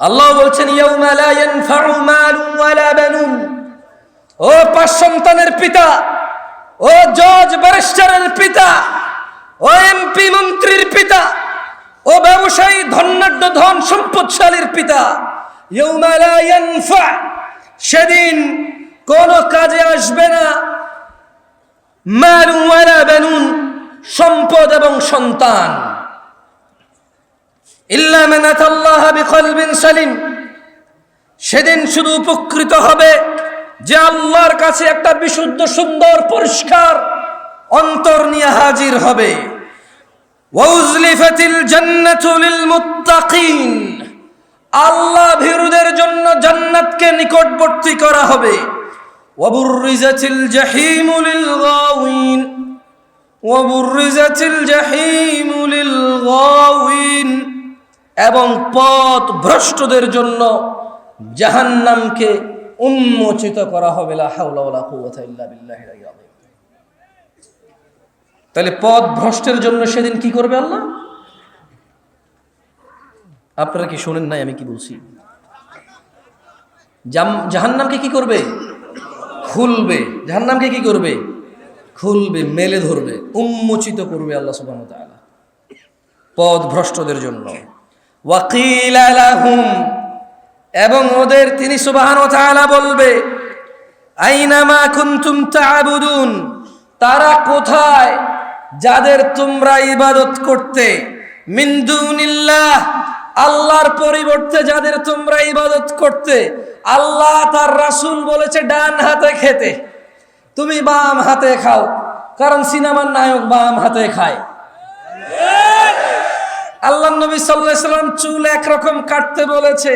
আল্লাহ বলছেন ও পাঁচ সন্তানের পিতা, ও জজ ব্যারিস্টারের পিতা, ও এমপি মন্ত্রীর পিতা, ও ব্যবসায়ী ধনাঢ্য ধন সম্পদশালীর পিতা সেদিন কোন কাজে আসবে না। ওয়ালা বানুন, সম্পদ এবং সন্তান। সালিম। সেদিন শুধু উপকৃত হবে যে আল্লাহর কাছে একটা বিশুদ্ধ, সুন্দর, পরিষ্কার অন্তর নিয়ে হাজির হবে। আল্লাহ ভীরুদের জন্য জান্নাতকে নিকটবর্তী করা হবে। ওয়াবুররিজাতিল জাহিমু লিল এবং পথ ভ্রষ্টদের জন্য জাহান্নামকে উন্মোচিত করা হবে। তাহলে পথ ভ্রষ্টের জন্য সেদিন কি করবে আল্লাহ? আপনারা কি শোনেন নাই আমি কি বলছি? জাহান্নামকে কি করবে? খুলবে। জাহান্নামকে কি করবে? খুলবে, মেলে ধরবে, উন্মোচিত করবে আল্লাহ তাআলা। পথ ভ্রষ্টদের জন্য। ওয়াকিল এবং ওদের তিনি সুবাহান তাআলা বলবে আইনামা কুনতুম তা'বুদুন তারা কোথায় যাদের তোমরা ইবাদত করতে? মিন দুনিল্লাহ, আল্লাহর পরিবর্তে যাদের তোমরা ইবাদত করতে, আল্লাহ তার রাসূল বলেছে ডান হাতে খেতে। তুমি বাম হাতে খাও, কারণ সিনেমার নায়ক বাম হাতে খায়। আল্লাহ নবী সাল্লাহ সাল্লাম চুল একরকম কাটতে বলেছে।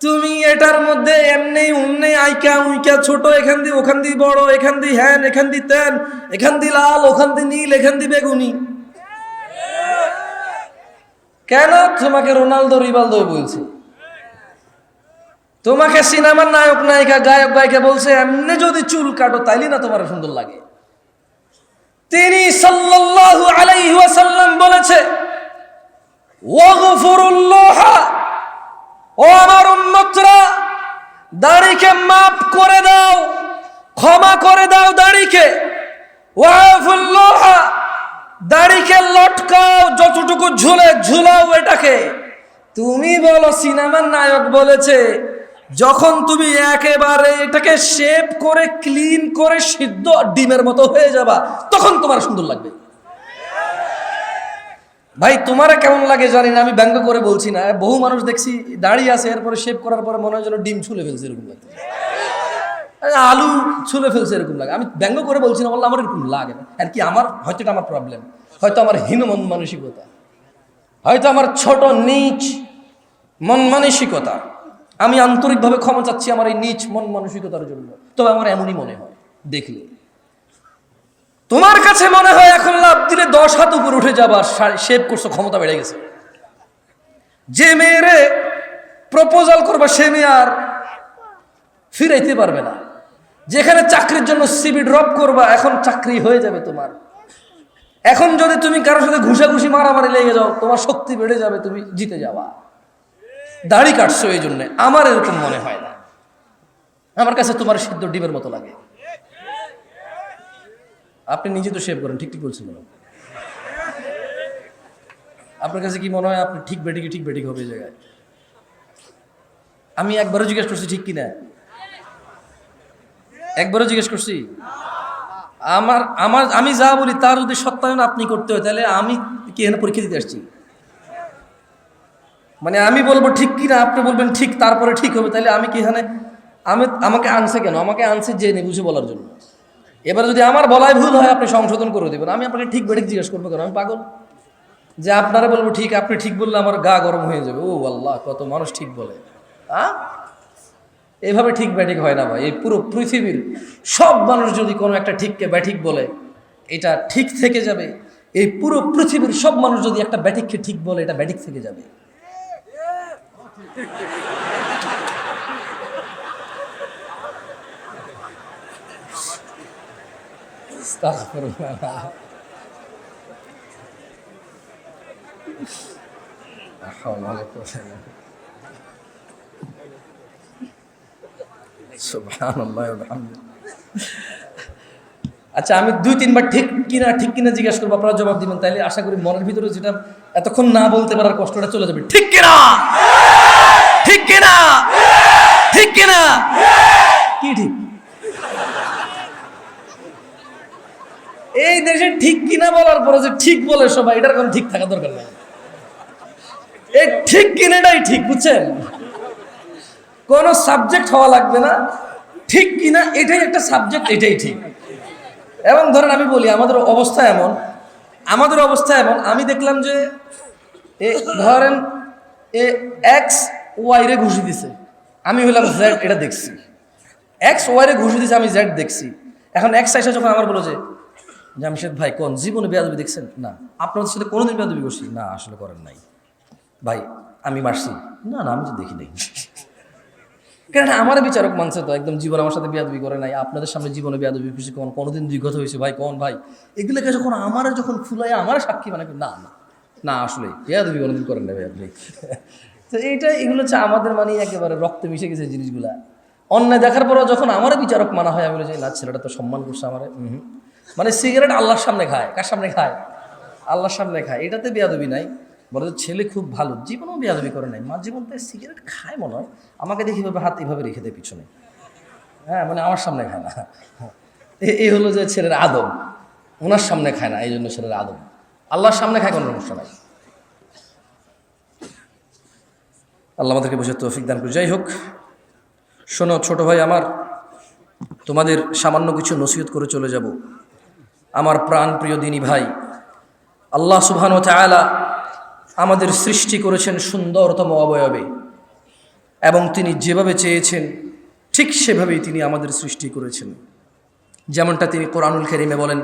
তুমি এটার মধ্যে এমনি উমনি আইকা উইকা ছোট, এখান দিয়ে ওখান দিয়ে বড়, এখান দিয়ে হ্যান, এখান দিয়ে তেন এখান দিয়ে লাল, ওখান দিয়ে নীল, এখান দিয়ে বেগুনি। কেন? তোমাকে রোনালদো রিবালদো বলছে। তোমাকে সিনেমার নায়ক, নায়িকা, গায়ক, গায়িকা বলছে, এমনি যদি চুল কাটো, তাইলে না তোমার সুন্দর লাগে। তিনি সাল্লাল্লাহু আলাইহি ওয়াসাল্লাম বলেছে ও আমার উম্মতরা, দাড়িকে মাফ করে দাও, ক্ষমা করে দাও দাড়িকে। ওয়াফুল্লাহ দাড়িকে লটকাও, যতটুকু ঝুলে ঝুলাও এটাকে। তুমি বলো, সিনেমার নায়ক বলেছে, যখন তুমি একেবারে এটাকে শেপ করে ক্লিন করে, সিদ্ধ, ডিমের মতো হয়ে যাবা, তখন তোমার সুন্দর লাগবে। ভাই, তোমার কেমন লাগে জানি না, আমি ব্যঙ্গ করে বলছি না। বহু মানুষ দেখছি দাঁড়িয়ে আছে, এরপরে শেভ করার পরে মনে হয় যেন ডিম ছুলে ফেলছে এরকম লাগে। আলু ছুলে ফেলছে এরকম লাগে। আমি ব্যঙ্গ করে বলছি না, বললে আমার এরকম লাগে না। আর কি, আমার, হয়তো এটা আমার প্রবলেম হয়তো আমার হীন মন মানসিকতা। হয়তো আমার ছোট নিচ মন মানসিকতা। আমি আন্তরিকভাবে ক্ষমা চাচ্ছি আমার এই নিচ মন মানসিকতার জন্য। তবে আমার এমনই মনে হয়, দেখলে। তোমার কাছে মনে হয় এখন লাভ দিলে দশ হাত উপর উঠে যাবার শেভ করছ, ক্ষমতা বেড়ে গেছে। যে মেয়েরে প্রপোজাল করবা, সে মেয়ে আর ফিরাইতে পারবে না। যেখানে চাকরির জন্য সিবি ড্রপ করবা, এখন চাকরি হয়ে যাবে তোমার। এখন যদি তুমি কারোর সাথে ঘুষাঘুষি মারামারি লেগে যাও, তোমার শক্তি বেড়ে যাবে, তুমি জিতে যাওয়া দাড়ি কাটছো এই জন্যে, আমার এরকম মনে হয় না। আমার কাছে তোমার সিদ্ধ ডিমের মতো লাগে। আপনি নিজে তো শেভ করেন, ঠিক ঠিক বলছেন আপনার কাছে কি মনে হয় আপনি ঠিক বেটিকে ঠিক বেটিক হবে জায়গায়? আমি একবারও জিজ্ঞেস করছি, ঠিক কিনা? একবারও জিজ্ঞেস করছি? আমার আমার, আমি যা বলি তার যদি সত্যায়ন আপনি করতে হয়, তাহলে আমি কি এখানে পরীক্ষা দিতে আসছি? মানে আমি বলব ঠিক কিনা, আপনি বলবেন ঠিক, তারপরে ঠিক হবে, তাহলে আমি কি এখানে, আমি, আমাকে আনছে কেন? আমাকে আনছে জেনে বুঝে বলার জন্য। এবার যদি আমার বলায় ভুল হয়, আপনি সংশোধন করে দেবেন। আমি আপনাকে ঠিক বেঠিক জিজ্ঞেস করব কেন? আমি পাগল? যে আপনারা বলব, ঠিক, আপনি ঠিক বললে আমার গা গরম হয়ে যাবে। ও আল্লাহ, কত মানুষ ঠিক বলে। হ্যাঁ এভাবে ঠিক ব্যাঠিক হয় না ভাই। এই পুরো পৃথিবীর সব মানুষ যদি কোনো একটা ঠিককে ব্যাঠিক বলে, এটা ঠিক থেকে যাবে। এই পুরো পৃথিবীর সব মানুষ যদি একটা ব্যাঠিককে ঠিক বলে, এটা ব্যাঠিক থেকে যাবে। আচ্ছা আমি দুই, তিনবার ঠিক কিনা ঠিক কিনা জিজ্ঞাসা করব, আপনারা জবাব দিবেন। তাইলে আশা করি মনের ভিতরে যেটা এতক্ষণ না বলতে পারার কষ্টটা চলে যাবে। ঠিক কিনা? ঠিক কিনা? ঠিক কিনা? কি ঠিক? এই দেশে ঠিক কিনা বলার পরে যে ঠিক বলে সবাই, এটার কোনো ঠিক থাকা দরকার নেই। এই ঠিক কিনাটাই ঠিক, বুঝছেন? কোন সাবজেক্ট হওয়া লাগবে না, ঠিক কিনা এটাই একটা সাবজেক্ট এটাই ঠিক। এবং ধরেন আমি বলি, আমাদের অবস্থা এমন, আমাদের অবস্থা এমন, আমি দেখলাম যে এ ধরেন এ এক্স ওয়াই রে ঘুষি দিছে। আমি হইলাম জেড এটা দেখছি। এক্স ওয়াই রে ঘুষি দিছে, আমি জেড দেখছি। এখন এক্স এসে যখন আমার বলো যে জামশেদ ভাই, কোন জীবনে বেয়াদবি দেখছেন? না। আপনাদের সাথে কোনোদিন বেয়াদবি করছি? না, আসলে করেন নাই। ভাই, আমি মারছি। না না, আমি তো দেখি নাই। কারণ আমার বিচারক মানছে তো, একদম জীবন আমার সাথে বিয়াদবি করে নাই। আপনাদের সামনে জীবনে বিয়াদবি খুশি কোন কোনোদিন কথা হয়েছে। ভাই, কোন, ভাই? এগুলোকে যখন আমার যখন ফুলাই আমার সাক্ষী মানে না না। না, আসলে বিয়াদবি কোনোদিন করেন না ভাই আপনি। তো এইটা এগুলো হচ্ছে আমাদের মানে একেবারে রক্তে মিশে গেছে জিনিসগুলা। অন্যায় দেখার পরও যখন আমার বিচারক মানা হয়, আমি বলি যে, না, ছেলেটা তো সম্মান করছে আমার। মানে সিগারেট আল্লাহর সামনে খায়। কার সামনে খায়? আল্লাহর সামনে খায়। এটাতে বেয়াদবি নাই। বলে ছেলে খুব ভালো। জীবনেও বেয়াদবি করে নাই। মা জীবন তো সিগারেট খায় মনে হয়। আমাকে দেখি এভাবে হাত এভাবে রেখে দেয় পিছনে। হ্যাঁ মানে আমার সামনে খায় না। এই হলো যে ছেলের আদব। ওনার সামনে খায় না, এই জন্য ছেলের আদব। আল্লাহর সামনে খায় কোনো সমস্যা নাই। আল্লাহ আমাদেরকে বুঝে তৌফিক দান করে যাই হোক, শোনো ছোট ভাই আমার, তোমাদের সামান্য কিছু নসিহত করে চলে যাব। আমার প্রাণ প্রিয় দিনী ভাই, আল্লাহ সুবহান ও তাআলা আমাদের সৃষ্টি করেছেন সুন্দরতম অবয়বে এবং তিনি যেভাবে চেয়েছেন, ঠিক সেভাবেই তিনি আমাদের সৃষ্টি করেছেন। যেমনটা তিনি কোরআনুল কারীমে বলেন,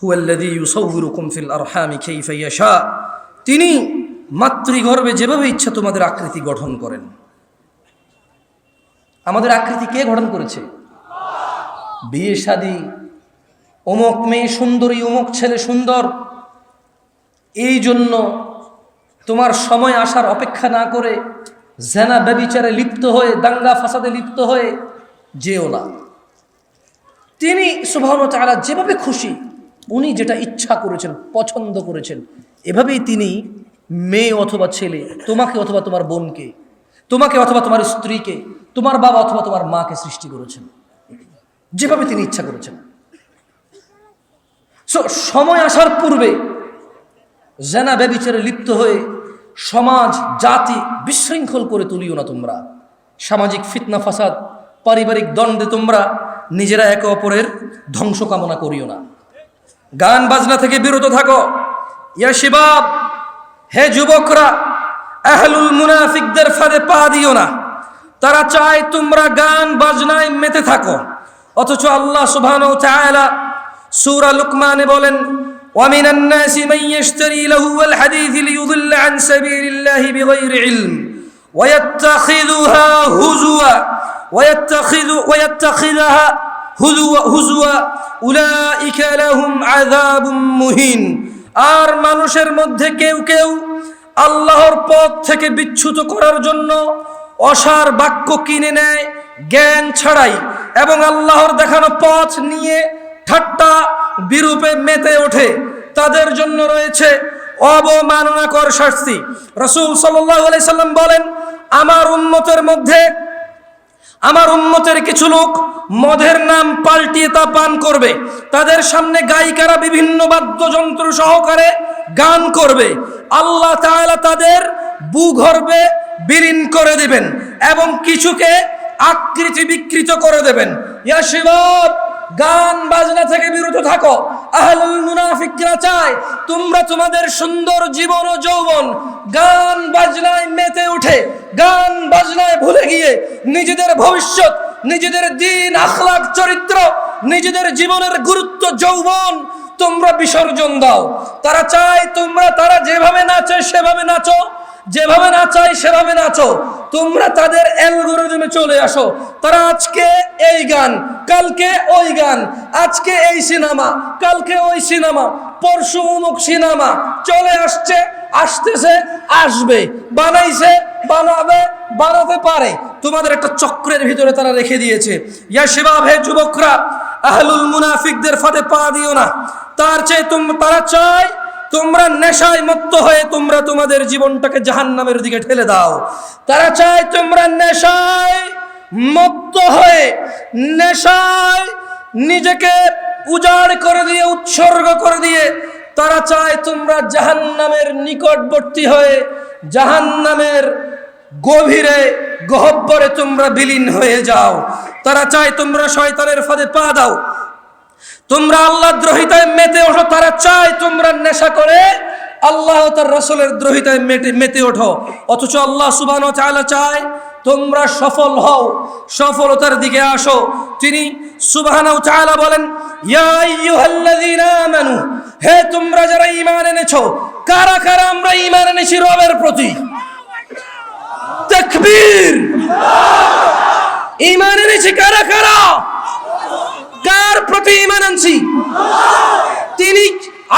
হুয়াল্লাযী ইউসাউবিরুকুম ফিল আরহামি কাইফা ইয়াশা তিনি মাতৃগর্ভে যেভাবে ইচ্ছা তোমাদের আকৃতি গঠন করেন। আমাদের আকৃতি কে গঠন করেছে? বিয়ে, শাদী অমুক মেয়ে সুন্দরী, অমুক ছেলে সুন্দর। এই জন্য তোমার সময় আসার অপেক্ষা না করে জেনা ব্যবিচারে লিপ্ত হয়ে, দাঙ্গা ফাসাদে লিপ্ত হয়ে যেও না। তিনি সুভাবন তারা যেভাবে খুশি, উনি যেটা ইচ্ছা করেছেন, পছন্দ করেছেন, এভাবেই তিনি মেয়ে অথবা ছেলে, তোমাকে অথবা তোমার বোনকে, তোমাকে অথবা তোমার স্ত্রীকে, তোমার বাবা অথবা তোমার মাকে সৃষ্টি করেছেন। যেভাবে তিনি ইচ্ছা করেছেন। So, সময় আসার পূর্বে জেনা ব্যবিচারে লিপ্ত হয়ে সমাজ জাতি বিশৃঙ্খল করে তুলিও না তোমরা। সামাজিক ফিতনা ফাসাদ পারিবারিক দ্বন্দ্বে তোমরা নিজেরা একে অপরের ধ্বংস কামনা করিও না। গান বাজনা থেকে বিরত থাকো। ইয়া শিবাব হে যুবকরা আহলুল মুনাফিকদের ফাঁদে পা দিও না। তারা চায় তোমরা গান বাজনায় মেতে থাকো। অথচ আল্লাহ সুবহানাহু ওয়া তাআলা সূরা লুকমানে বলেন ومن الناس من يشتري لهو الحديث ليضل عن سبيل الله بغير علم ويتخذها هزوا ويتخذ ويتخذها هزوا هزوا أولئك لهم عذاب مهين আর মানুষের মধ্যে কেউ কেউ আল্লাহর পথ থেকে বিচ্যুত করার জন্য অসার বাক্য কিনে নেয় জ্ঞান ছাড়াই এবং আল্লাহর দেখানো পথ নিয়ে ঠাট্টা বিরূপে মেতে ওঠে। তাদের জন্য রয়েছে অবমাননাকর শাস্তি। রসুল সাল্লাহ সাল্লাম বলেন, আমার উন্মতের মধ্যে, আমার উন্মতের কিছু লোক মদের নাম পাল্টিয়ে তা পান করবে। তাদের সামনে গায়িকারা বিভিন্ন বাদ্যযন্ত্র সহকারে গান করবে। আল্লাহ তাআলা তাদের ভূগর্ভে বিলীন করে দিবেন এবং কিছুকে আকৃতি বিকৃত করে দেবেন। ইয়া শিবাব গান বাজনা থেকে বিরত থাকো। আহলুল মুনাফিকরা চায় তোমরা তোমাদের সুন্দর জীবন ও যৌবন গান বাজনায় মেতে উঠে, গান বাজনায় ভুলে গিয়ে নিজেদের ভবিষ্যৎ, নিজেদের দিন আখলাক চরিত্র, নিজেদের জীবনের গুরুত্ব, যৌবন তোমরা বিসর্জন দাও। তারা চায় তোমরা তারা যেভাবে নাচে সেভাবে নাচো। যেভাবে নাচাই সেভাবে নাচো। তোমরা তাদের অ্যালগোরিদমে চলে আসো। তারা আজকে এই গান, কালকে ওই গান, আজকে এই সিনেমা, কালকে ওই সিনেমা, পরশু অমুক সিনেমা। চলে আসছে, আসতেছে, আসবে, বানাইছে, বানাবে, বানাতে পারে। তোমাদের একটা চক্রের ভিতরে তারা রেখে দিয়েছে। ইয়া শিবাব, হে যুবকরা, আহলুল মুনাফিকদের ফাঁদে পা দিও না। তার চেয়ে তোম, তারা চায় তোমরা নেশায় মত্ত হয়ে তোমরা তোমাদের জীবনটাকে জাহান্নামের দিকে ঠেলে দাও। তারা চায় তোমরা নেশায় মত্ত হয়ে, নেশায় নিজেকে উজাড় করে দিয়ে, উৎসর্গ করে দিয়ে তারা চায় তোমরা জাহান্নামের নিকটবর্তী হয়ে, জাহান্নামের গভীরে, গহব্বরে তোমরা বিলীন হয়ে যাও। তারা চায় তোমরা শয়তানের ফাঁদে পা দাও। তোমরা আল্লাহ দ্রোহিতায় মেতে ওঠো, তারা চায় তোমরা নেশা করে। আল্লাহ তার রসুলের দ্রোহিতায় মেতে মেতে ওঠো। অথচ আল্লাহ সুবান চালা চায়, তোমরা সফল হও, সফলতার দিকে আসো। তিনি সুবহানাহু চালা বলেন হে তোমরা যারা ঈমান এনেছো, কারা কারা আমরা ঈমান এনেছি রবের প্রতি? তাকবীর! ঈমান এনেছি কারা কারা? কার প্রতি ঈমান আনছি। তিনি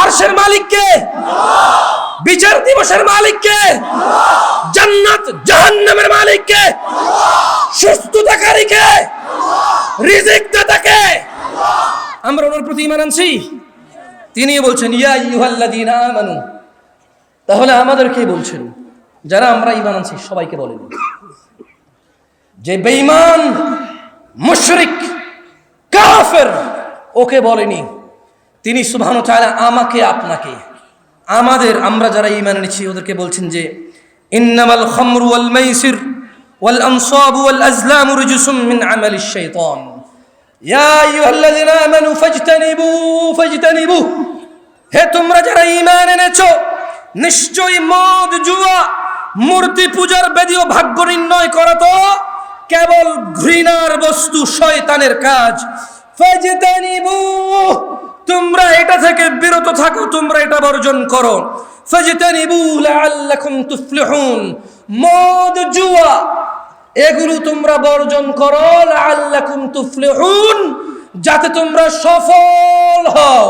আরশের মালিককে, বিচার দিবসের মালিককে, জান্নাত জাহান্নামের মালিককে সুস্থতাকারীকে রিজিক দাতাকে আমরা ওনার প্রতি ঈমান আনছি। তিনি বলছেন, ইয়া ইউহাল্লাযীনা আমানু। তাহলে আমাদেরকে বলছেন, যারা আমরা ঈমান আনছি, সবাইকে বলেন। যে বেঈমান, মুশরিক কাফের! ওকে বলেনি। তিনি সুবহান চায়না আমাকে, আপনাকে। আমাদের, আমরা যারা ইমান এনেছি, ওদেরকে বলছেন যে, ইন্নামাল খামরু ওয়াল মাইসির ওয়াল আনসাবু ওয়াল আজলামু রিজসুম মিন আমালিশ শাইতান। ইয়া আইয়ুহাল্লাযীনা আমানু ফাজতানিবু ফাজতানিবু। হে, তোমরা যারা ঈমান এনেছো, নিশ্চয়ই মদ, জুয়া, মূর্তি পূজার বেদীয় ভাগ্য নির্ণয় করা তো কেবল ঘৃণার বস্তু শয়তানের কাজ। তোমরা এটা থেকে বিরত থাকো, তোমরা এটা বর্জন করো। মদ, জুয়া, এগুলো তোমরা বর্জন করো, লাআল্লাকুম তুফলিহুন, যাতে তোমরা সফল হও।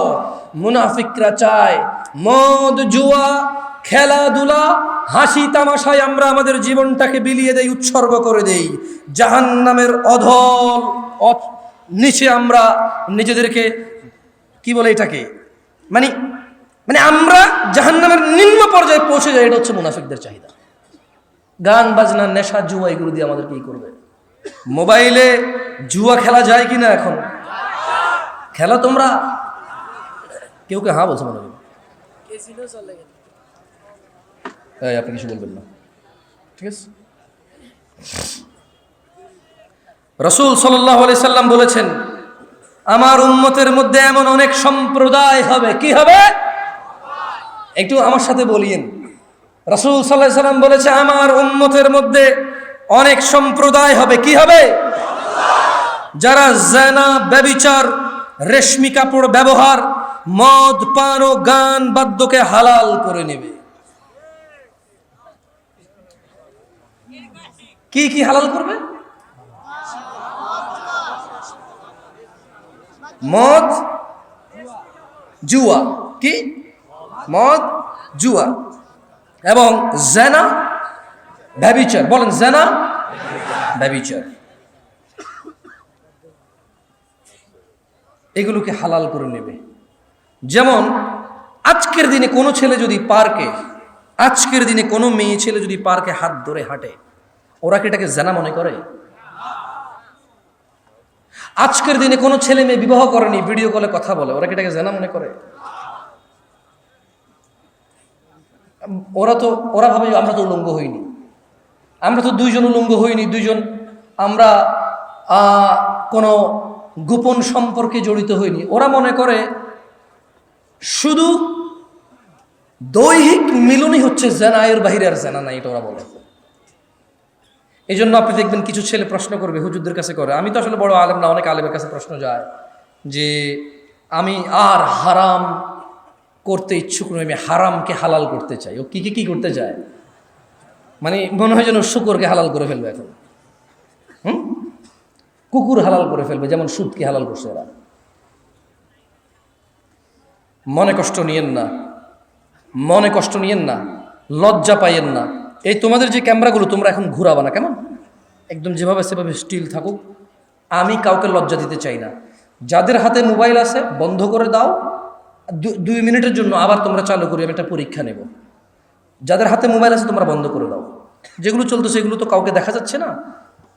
মুনাফিকরা চায়। মদ, জুয়া, খেলাধুলা, হাসি তামাশায় আমরা আমাদের জীবনটাকে বিলিয়ে দেই, উৎসর্গ করে দেই। জাহান্নামের অধল অ- নিচে আমরা নিজেদেরকে কি বলে এটাকে? মানে মানে আমরা জাহান্নামের নিম্ন পর্যায়ে পৌঁছে যাই, এটা হচ্ছে মুনাফিকদের চাহিদা। গান, বাজনা, নেশা, জুয়া, এগুলো দিয়ে আমাদের কি করবে? মোবাইলে জুয়া খেলা যায় কি না এখন? খেলা তোমরা কেউ কে হ্যাঁ বলছে মনে হয়। এই, আপনি কিছু বলবেন না। ঠিক আছে? রসুল সাল্লাহ আলি সাল্লাম বলেছেন আমার উন্মতের মধ্যে এমন অনেক সম্প্রদায় হবে। কি হবে? একটু আমার সাথে বলিয়েন। রসুল সাল্লাহ সাল্লাম বলেছে আমার উন্মতের মধ্যে অনেক সম্প্রদায় হবে। কি হবে? যারা জেনা ব্যবিচার রেশমি কাপড় ব্যবহার মদ, পান ও গান বাদ্যকে হালাল করে নেবে। কি কি হালাল করবে? মদ, জুয়া। কি? মদ, জুয়া। এবং জেনা, ব্যবিচার। বলেন, জেনা, ব্যবিচার। এগুলোকে হালাল করে নেবে। যেমন, আজকের দিনে কোনো ছেলে যদি পার্কে, আজকের দিনে কোনো মেয়ে ছেলে যদি পার্কে হাত ধরে হাঁটে, ওরা কি এটাকে জানা মনে করে? আজকের দিনে কোনো ছেলে মেয়ে বিবাহ করেনি, ভিডিও কলে কথা বলে, ওরা কি এটাকে জানা মনে করে? ওরা তো, ওরা ভাবে আমরা তো উলঙ্গ হইনি। আমরা তো দুইজন উলঙ্গ হইনি, দুইজন আমরা কোনো গোপন সম্পর্কে জড়িত হইনি। ওরা মনে করে শুধু দৈহিক মিলনই হচ্ছে জেনা এর বাহিরে আর জেনা নাই, এটা ওরা বলে। এই জন্য আপনি দেখবেন কিছু ছেলে প্রশ্ন করবে, হুজুরদের কাছে করে। আমি তো আসলে বড় আলেম না, অনেক আলেমের কাছে প্রশ্ন যায় যে, আমি আর হারাম করতে ইচ্ছুক নই, আমি হারামকে হালাল করতে চাই। ও কি কি, কী করতে চায়? মানে মনে হয় যেন শুকুরকে হালাল করে ফেলবে এখন। হুম? কুকুর হালাল করে ফেলবে, যেমন সুদকে হালাল করছে এরা মনে কষ্ট নিয়েন না। মনে কষ্ট নিয়েন না। লজ্জা পাইয়েন না। এই তোমাদের যে ক্যামেরাগুলো, তোমরা এখন ঘুরাবা না, কেমন? একদম যেভাবে সেভাবে স্টিল থাকুক। আমি কাউকে লজ্জা দিতে চাই না। যাদের হাতে মোবাইল আছে, বন্ধ করে দাও। দুই মিনিটের জন্য আবার তোমরা চালু করি আমি একটা পরীক্ষা নেব। যাদের হাতে মোবাইল আছে, তোমরা বন্ধ করে দাও। যেগুলো চলতেছে, এগুলো তো কাউকে দেখা যাচ্ছে না।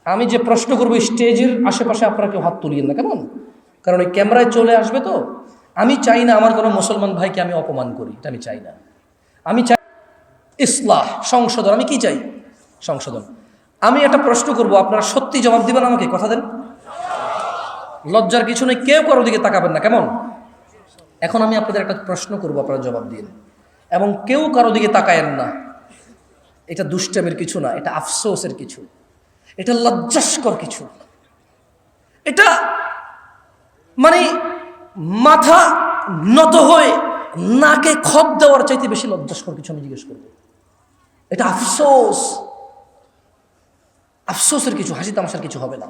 আমি যে প্রশ্ন করব স্টেজের আশেপাশে আপনারা কেউ হাত তুলিয়েন না, কেমন? কারণ ওই ক্যামেরায় চলে আসবে তো। আমি চাই না আমার কোনো মুসলমান ভাইকে আমি অপমান করি, এটা আমি চাই না। আমি চাই ইসলাহ, সংশোধন। আমি কি চাই? সংশোধন। আমি একটা প্রশ্ন করব, আপনারা সত্যি জবাব দিবেন আমাকে, কথা দেন। লজ্জার কিছু নেই, কেউ কারও দিকে তাকাবেন না, কেমন? এখন আমি আপনাদের একটা প্রশ্ন করব, আপনারা জবাব দিন। এবং কেউ কারও দিকে তাকায়েন না। এটা দুষ্টামের কিছু না, এটা আফসোসের কিছু। এটা লজ্জাস্কর কিছু। এটা মানে মাথা নত হয়ে নাকে খপ দেওয়ার চাইতে বেশি লজ্জাস্কর কিছু আমি জিজ্ঞেস করব। এটা আফসোস। আফসোসের কিছু, হাসি তামাশার কিছু হবে না।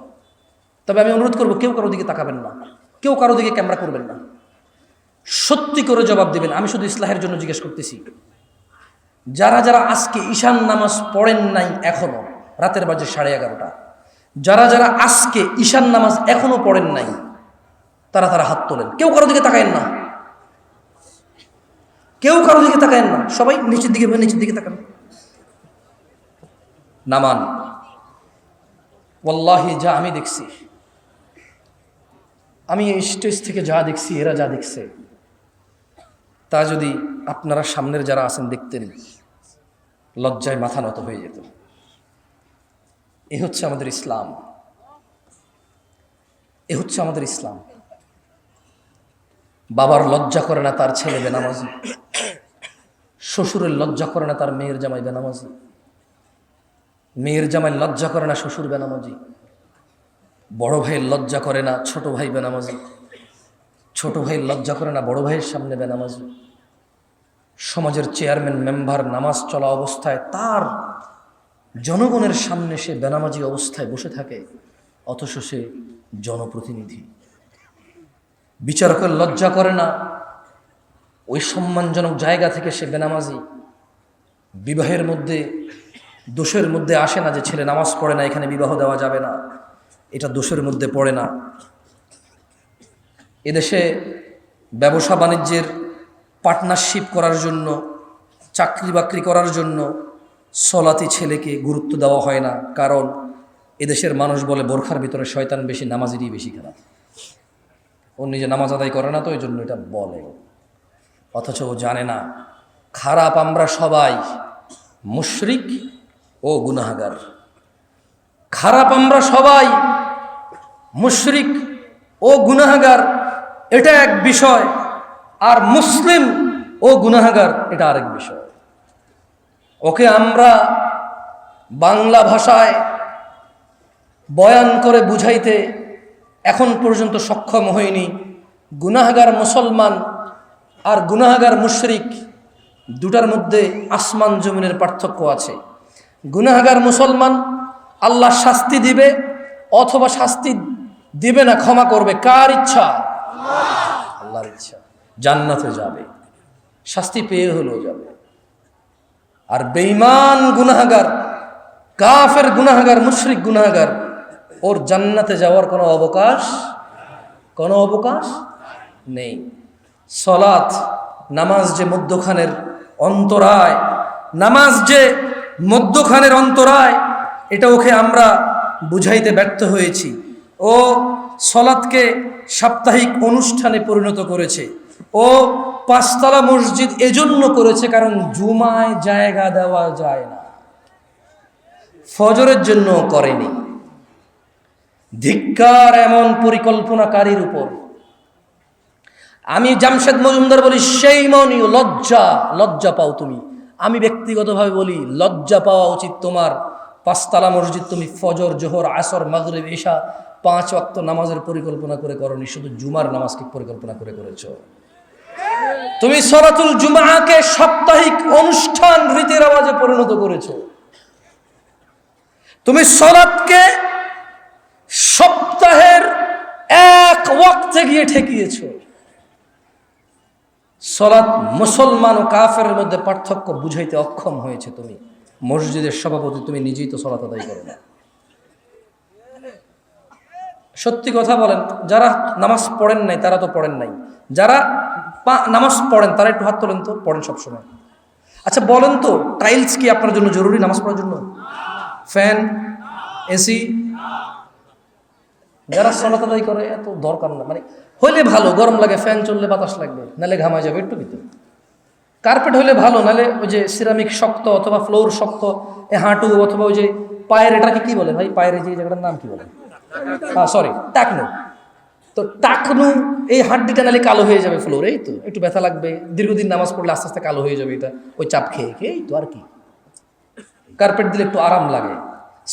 তবে আমি অনুরোধ করব, কেউ কারও দিকে তাকাবেন না। কেউ কারও দিকে ক্যামেরা করবেন না। সত্যি করে জবাব দেবেন। আমি শুধু ইসলাহের জন্য জিজ্ঞেস করতেছি। যারা যারা আজকে ঈশান নামাজ পড়েন নাই এখনও, রাতের বাজে সাড়ে এগারোটা, যারা যারা আজকে ঈশান নামাজ এখনও পড়েন নাই তারা তারা হাত তোলেন। কেউ কারও দিকে তাকায়েন না। কেউ কারও দিকে তাকায়েন না। সবাই নিচের দিকে নিচের দিকে তাকান। নামান, ওয়াল্লাহি যা আমি দেখছি, আমি এই স্টেজ থেকে যা দেখছি, এরা যা দেখছে, তা যদি আপনারা সামনের যারা আছেন দেখতেন, লজ্জায় মাথা নত হয়ে যেত। এ হচ্ছে আমাদের ইসলাম। এ হচ্ছে আমাদের ইসলাম। বাবার লজ্জা করে না তার ছেলে বেনামাজি। শ্বশুরের লজ্জা করে না তার মেয়ের জামাই বেনামাজি। মেয়ের জামাই লজ্জা করে না শ্বশুর বেনামাজি। বড় ভাইয়ের লজ্জা করে না ছোট ভাই বেনামাজি। ছোট ভাইয়ের লজ্জা করে না বড় ভাইয়ের সামনে বেনামাজি। সমাজের চেয়ারম্যান, মেম্বার, নামাজ চলা অবস্থায় তার জনগণের সামনে সে বেনামাজি অবস্থায় বসে থাকে, অথচ সে জনপ্রতিনিধি। বিচারকের লজ্জা করে না। ওই সম্মানজনক জায়গা থেকে সে বেনামাজি বিবাহের মধ্যে, দোষের মধ্যে আসে না যে ছেলে নামাজ পড়ে না, এখানে বিবাহ দেওয়া যাবে না। এটা দোষের মধ্যে পড়ে না। এদেশে ব্যবসা বাণিজ্যের পার্টনারশিপ করার জন্য চাকরি বাকরি করার জন্য সলাতি ছেলেকে গুরুত্ব দেওয়া হয় না। কারণ এদেশের মানুষ বলে বোরখার ভিতরে শয়তান বেশি, নামাজেরই বেশি খারাপ। ও নিজে নামাজ আদায় করে না তো ওই জন্য এটা বলে। অথচ ও জানে না, খারাপ আমরা সবাই, মুশরিক ও গুনাহাগার। খারাপ আমরা সবাই, মুশরিক ও গুনাহাগার, এটা এক বিষয়, আর মুসলিম ও গুনাহাগার, এটা আরেক বিষয়। ওকে আমরা বাংলা ভাষায় বয়ান করে বুঝাইতে এখন পর্যন্ত সক্ষম হয়নি। গুনাহাগার মুসলমান আর গুনাহাগার মুশরিক দুটার মধ্যে আসমান জমিনের পার্থক্য আছে। গুনাহাগার মুসলমান আল্লাহ শাস্তি দিবে অথবা শাস্তি দিবে না, ক্ষমা করবে। কার ইচ্ছা? আল্লাহর ইচ্ছা। জান্নাতে যাবে। শাস্তি পেয়ে হলেও যাবে। আর বেঈমান গুনাহাগার, কাফের গুনাহাগার, মুশরিক গুনাহাগার ওর জান্নাতে যাওয়ার কোনো অবকাশ কোনো অবকাশ নেই। সলাৎ, নামাজ যে মধ্যখানের অন্তরায়, নামাজ যে মধ্যখানের অন্তরায়, এটা ওকে আমরা বুঝাইতে ব্যর্থ হয়েছি। ও সলাৎকে সাপ্তাহিক অনুষ্ঠানে পরিণত করেছে। ও পাঁচতলা মসজিদ এজন্য করেছে কারণ জুমায় জায়গা দেওয়া যায় না। ফজরের জন্য করেনি। ধিক্কার এমন পরিকল্পনাকারীর উপর। আমি জামশেদ মজুমদার বলি, সেই মনি লজ্জা লজ্জা পাও তুমি। আমি ব্যক্তিগতভাবে বলি, লজ্জা পাওয়া উচিত তোমার। পাঁচতলা মসজিদ তুমি ফজর, জোহর, আসর, মাগরিব ঈশা পাঁচ ওয়াক্ত নামাজের পরিকল্পনা করে করনি, শুধু জুমার নামাজকে পরিকল্পনা করে করেছ। তুমি সরাতুল জুমাকে সাপ্তাহিক অনুষ্ঠান রীতির আওয়াজে পরিণত করেছ। তুমি সলাৎকে সপ্তাহের এক ওয়াক্তে গিয়ে ঠেকিয়েছ। সলাৎ মুসলমান ও কাফের মধ্যে পার্থক্য বুঝাইতে অক্ষম হয়েছে তুমি। মসজিদের সভাপতি তুমি নিজেই তো সলাত আদায় করো না। সত্যি কথা বলেন, যারা নামাজ পড়েন নাই, তারা তো পড়েন নাই। যারা নামাজ পড়েন, তারা একটু হাত তোলেন তো, পড়েন সবসময়। আচ্ছা বলেন তো টাইলস কি আপনার জন্য জরুরি নামাজ পড়ার জন্য? Fan AC? যারা সলাত আদায় করে এত দরকার না। মানে হইলে ভালো গরম লাগে ফ্যান চললে বাতাস লাগবে নালে ঘামা যাবে একটু ভিতরে। কার্পেট হলে ভালো নালে ওই যে সিরামিক শক্ত অথবা ফ্লোর শক্ত এ হাঁটু অথবা ওই যে পায়ের এটাকে কি বলে ভাই? পায়ের যে জায়গাটার নাম কি বলে? হ্যাঁ সরি টাকনু। তো টাকনু এই হাড্ডিটা নালে কালো হয়ে যাবে ফ্লোর এই তো। একটু ব্যথা লাগবে দীর্ঘদিন নামাজ পড়লে আস্তে আস্তে কালো হয়ে যাবে এটা। ওই চাপ খেয়ে খেয়ে এই তো আর কি। কার্পেট দিলে একটু আরাম লাগে।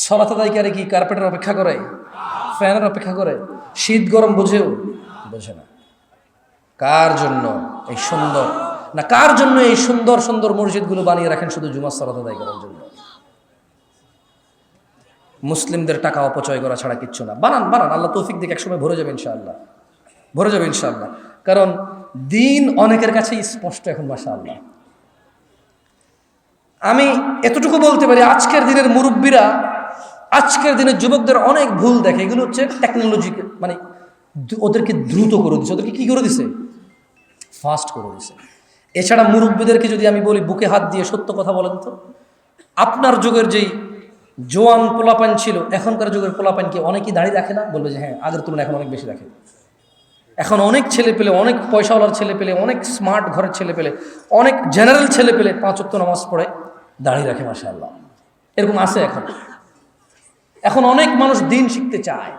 সলাত আদায়কারী কি কার্পেটের অপেক্ষা করে? ফ্যানের অপেক্ষা করে, শীত গরম বোঝেও বোঝে না। কার জন্য এই সুন্দর? না, কার জন্য এই সুন্দর সুন্দর মসজিদগুলো বানিয়ে রাখেন শুধু জুমার সলাত আদায় করার জন্য? মুসলিমদের টাকা অপচয় করা ছাড়া কিচ্ছু না। বানান বানান, আল্লাহ তৌফিক দিকে, একসময় ভরে যাবে ইনশাআল্লাহ। ভরে যাবে ইনশাআল্লাহ। কারণ দিন অনেকের কাছেই স্পষ্ট এখন মাসা আল্লাহ আমি এতটুকু বলতে পারি, আজকের দিনের মুরব্বীরা আজকের দিনের যুবকদের অনেক ভুল দেখে। এগুলো হচ্ছে টেকনোলজি মানে ওদেরকে দ্রুত করে দিছে। ওদেরকে কি করে দিছে? ফাস্ট করে দিছে। এছাড়া মুরব্বীদেরকে যদি আমি বলি, বুকে হাত দিয়ে সত্য কথা বলেন তো। আপনার যুগের যেই জোয়ান পোলাপান ছিল, এখনকার যুগের পোলাপান কি অনেকেই দাঁড়িয়ে রাখে না? বলবে যে হ্যাঁ আগের তুলনায় এখন অনেক বেশি রাখে এখন অনেক ছেলে পেলে, অনেক পয়সাওয়ালার ছেলে পেলে, অনেক স্মার্ট ঘরের ছেলে পেলে, অনেক জেনারেল ছেলে পেলে পাঁচ অক্ত নামাজ পড়ে দাঁড়িয়ে রাখে মাসা আল্লাহ এরকম আছে এখন? এখন অনেক মানুষ দিন শিখতে চায়।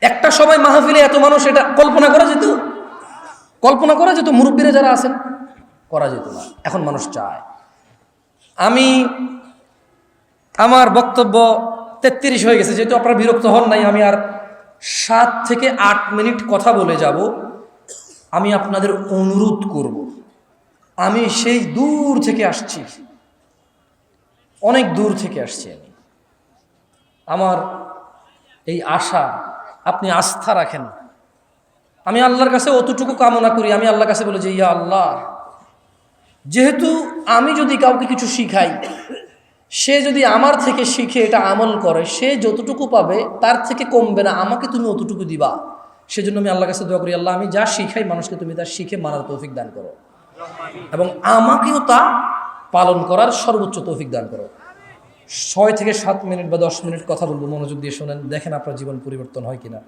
একটা সময় মাহফিলে এত মানুষ, এটা কল্পনা করা যেত? কল্পনা করা যেত? মুরব্বীরা যারা আছেন, করা যেত না। এখন মানুষ চায়। আমি, আমার বক্তব্য তেত্রিশ হয়ে গেছে, যেহেতু আপনারা বিরক্ত হন নাই, আমি আর সাত থেকে আট মিনিট কথা বলে যাব। আমি আপনাদের অনুরোধ করব। আমি সেই দূর থেকে আসছি। অনেক দূর থেকে আসছি আমি। আমার এই আশা, আপনি আস্থা রাখেন। আমি আল্লাহর কাছে অতটুকু কামনা করি। আমি আল্লাহর কাছে বলি যে, ইয়া আল্লাহ, যেহেতু আমি যদি কাউকে কিছু শিখাই, সে যদি আমার থেকে শিখে এটা আমল করে, সে যতটুকু পাবে, তার থেকে কমবে না। আমাকে তুমি অতটুকু দিবা। সেজন্য আমি আল্লাহর কাছে দোয়া করি, আল্লাহ, আমি যা শিখাই মানুষকে, তুমি তা শিখে মানার তৌফিক দান করো। এবং আমাকেও তা পালন করার সর্বোচ্চ তৌফিক দান করো। ছয় থেকে সাত মিনিট বা দশ মিনিট কথা বলব, মনোযোগ দিয়ে শোনেন, দেখেন আপনার জীবন পরিবর্তন হয় কিনা।